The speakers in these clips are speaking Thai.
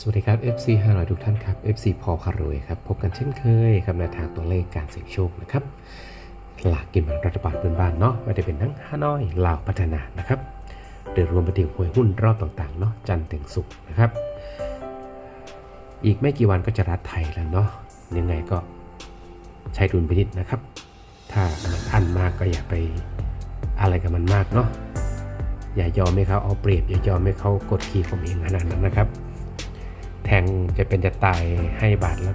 สวัสดีครับ FC 500 ทุกท่านครับ FC พอคารวยครับ พบกันเช่นเคยครับในทางตัวเลขการเสี่ยงโชคนะครับหลากกินแบ่งรัฐบาลเพื่อนบ้านเนาะไม่ได้เป็นทั้งฮานอยลาวพัฒนานะครับโดยรวมไปถึงหวยหุ้นรอบต่างๆเนาะจันทร์ถึงศุกร์นะครับ อีกไม่กี่วันก็จะรัฐไทยแล้วเนาะยังไงก็ใช้ดุลพินิษนะครับ ถ้ามันอันมากก็อย่าไปอะไรกับมันมากเนาะอย่ายอมให้เขาเอาเปรียบอย่ายอมให้เขากดขี่ผมเองขนาดนั้นนะครับ แทงจะเป็นจะตายให้บาทละ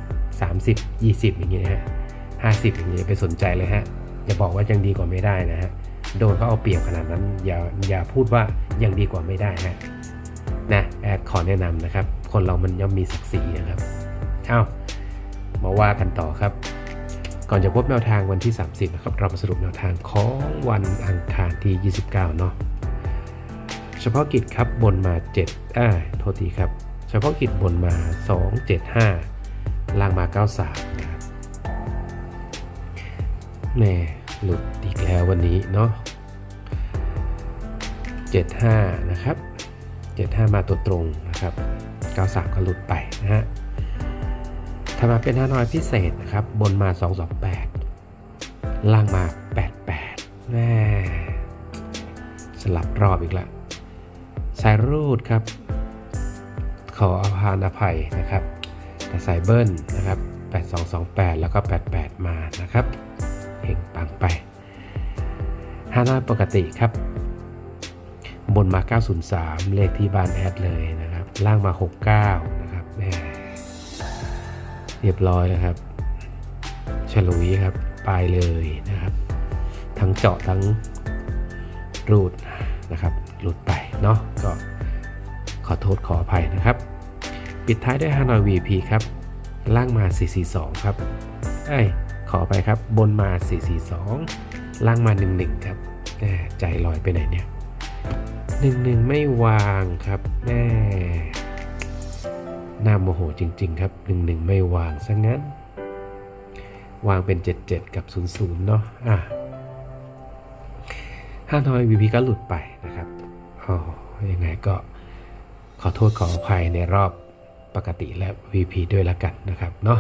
30 20 อย่างเงี้ยฮะ50อย่างเงี้ยไปสนใจเลยฮะอย่าบอกว่ายังดีกว่าไม่ได้นะฮะโดนเขาเอาเปรียบขนาดนั้นอย่าอย่าพูดว่ายังดีกว่าไม่ได้ฮะนะแอดขอแนะนำนะครับ คนเรามันย่อมมีศักดิ์ศรีนะครับเอ้ามาว่ากันต่อครับ ก่อนจะพบแนวทางวันที่ 30นะครับเรามาสรุปแนวทางของวันอังคารที่ 29 เนาะเฉพาะกิจครับบนมา7อ่าโทษทีครับ เฉพาะกิจบนมา 275 ล่างมา 93นะครับแม่หลุดอีกแล้ววันนี้เนาะ75 นะครับ 75 มาตัวตรงนะครับ 93 ก็หลุดไปนะฮะถ้ามาเป็นฮานอยพิเศษนะครับ บนมา 228 ล่างมา 88แม่สลับรอบอีกละสายรูดครับ ขออภานอภัยนะครับ แต่ใสายเบิ้ลนะครับ 8228 แล้วก็ 88 มานะครับเห่งปังไปฮานอยปกติครับ บนมา 903 เลขที่บ้านแอดเลยนะครับ ล่างมา 69 นะครับเรียบร้อยแล้วครับฉลุยครับไปเลยนะครับ ทั้งเจาะทั้งรูดนะครับหลุดไปเนาะก็ ขอโทษขออภัยนะครับ ปิดท้ายด้วยฮานอย VP ครับ ล่างมา 442 ครับเอ้ขอไปครับ บนมา 442 ล่างมา 11 ครับแหม่ใจลอยไปไหนเนี่ย 11 ไม่วางครับแม่น่าโมโหจริง ๆ ครับ 11 ไม่วางซะงั้น วางเป็น 77 กับ 00 เนาะอะฮานอย VP ก็หลุดไปนะครับ อ๋อ ยังไงก็ ขอโทษขออภัยในรอบปกติและ VP ด้วยละกันนะครับเนาะ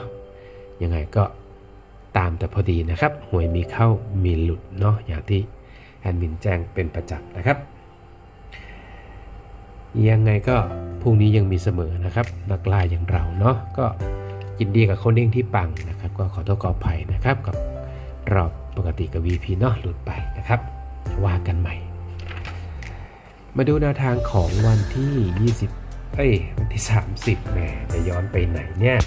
ยังไงก็ตามแต่พอดีนะครับ หวยมีเข้ามีหลุดเนาะอย่างที่แอดมินแจ้งเป็นประจำนะครับ ยังไงก็พรุ่งนี้ยังมีเสมอนะครับ นักล่าอย่างเราเนาะก็ยินดีกับคนเด้งที่ปังนะครับ ก็ขอโทษขออภัยนะครับกับรอบปกติกับ VP เนาะหลุดไปนะครับว่ากันใหม่ มาดูแนวทางของวันที่ 20 เอ้ย วันที่ 30แหมจะย้อนไปไหนเนี่ย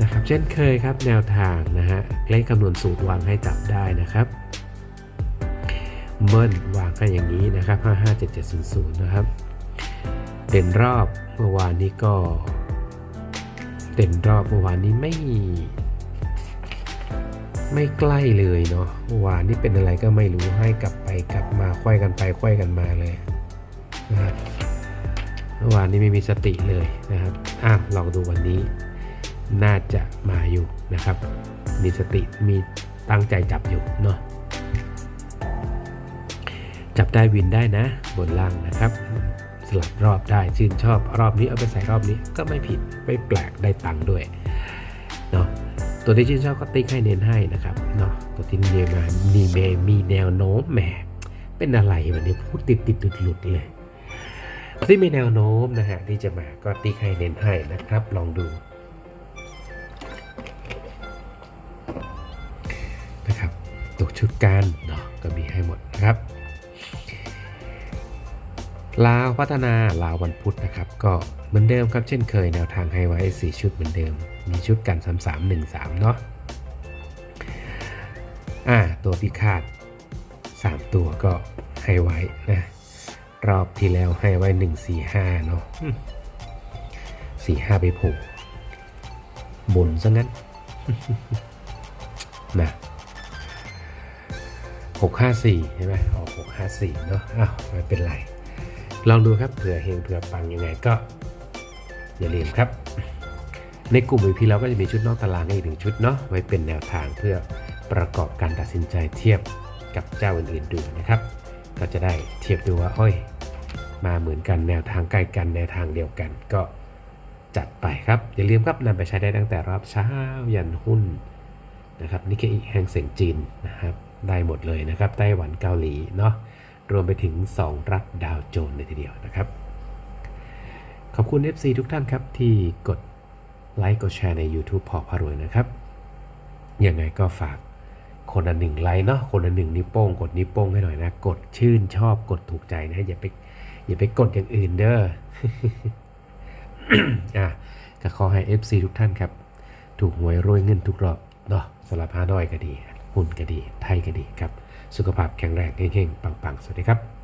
นะครับ เช่นเคยครับแนวทางนะฮะเลขคำนวณสูตรวางให้จับได้นะครับเบิ้ลวางให้อย่างนี้นะครับ 557700 นะครับ เด่นรอบเมื่อวานนี้ก็ เด่นรอบเมื่อวานนี้ไม่ ไม่ใกล้เลยเนาะวานนี่เป็นอะไรก็ไม่รู้ให้กลับไปกลับมาควยกันไปควยกันมาเลยนะครับวานนี้ไม่มีสติเลยนะครับอะลองดูวันนี้ น่าจะมาอยู่นะครับ มีสติมีตั้งใจจับอยู่เนาะจับได้วินได้นะ บนล่างนะครับ สลับรอบได้ชื่นชอบรอบนี้เอาไปใส่รอบนี้ก็ไม่ผิดไม่แปลกได้ตังค์ด้วยเนาะ ตัวที่ชื่นชอบก็ติ๊กให้เน้นให้นะครับเนาะตัวที่มีมามีเมมีแนวโน้มแหมเป็นอะไรวันนี้พูดติดติดหลุดหลุดเลยที่มีแนวโน้มนะฮะที่จะมาก็ติ๊กให้เน้นให้นะครับ ลองดูนะครับตัวชุดการเนาะก็มีให้หมดนะครับลาวพัฒนาลาววันพุธนะครับ ก็เหมือนเดิมครับเช่นเคยแนวทางให้ไว้ 4 ชุดเหมือนเดิม มีชุดกัน 3 3 1 3 เนาะอ่าตัวพิฆาต 3 ตัวก็ให้ไว้นะ รอบที่แล้วให้ไว้ 1 4 5 เนาะอืม4 5 ไปผล่บนซะงั้นนะ654 ใช่ไหมออก654 เนาะอ้าวไม่เป็นไร ลองดูครับเผื่อเฮงเผื่อปังยังไงก็ อย่าลืมครับ ในกลุ่ม VP เราก็จะมีชุดนอกตารางให้อีกหนึ่งชุดเนาะไว้เป็นแนวทางเพื่อประกอบการตัดสินใจเทียบกับเจ้าอื่นๆดูนะครับ ก็จะได้เทียบดูว่าอ้อยมาเหมือนกันแนวทางใกล้กันแนวทางเดียวกันก็จัดไปครับ อย่าลืมครับนำไปใช้ได้ตั้งแต่รอบเช้ายันหุ้นนะครับนิเคอิแห่งเสียงจีนนะครับได้หมดเลยนะครับไต้หวันเกาหลีเนาะรวมไปถึง 2 รัฐดาวโจนส์เลยทีเดียวนะครับ ขอบคุณ FC ทุกท่านครับที่กด ไลค์กดแชร์ใน YouTube พอพารวยนะครับยังไงก็ฝากคนละหนึ่งไลค์เนาะคนละหนึ่งนิ้วโป้ง กดนิ้วโป้งให้หน่อยนะ กดชื่นชอบกดถูกใจนะอย่าไปอย่าไปกดอย่างอื่นเด้ออะก็ขอให้ FC ทุกท่านครับ ถูกหวยรวยเงินทุกรอบเนาะสำหรับฮาน้อยก็ดี หุ้นก็ดี ไทยก็ดีครับ สุขภาพแข็งแรงเฮงๆปังๆ สวัสดีครับ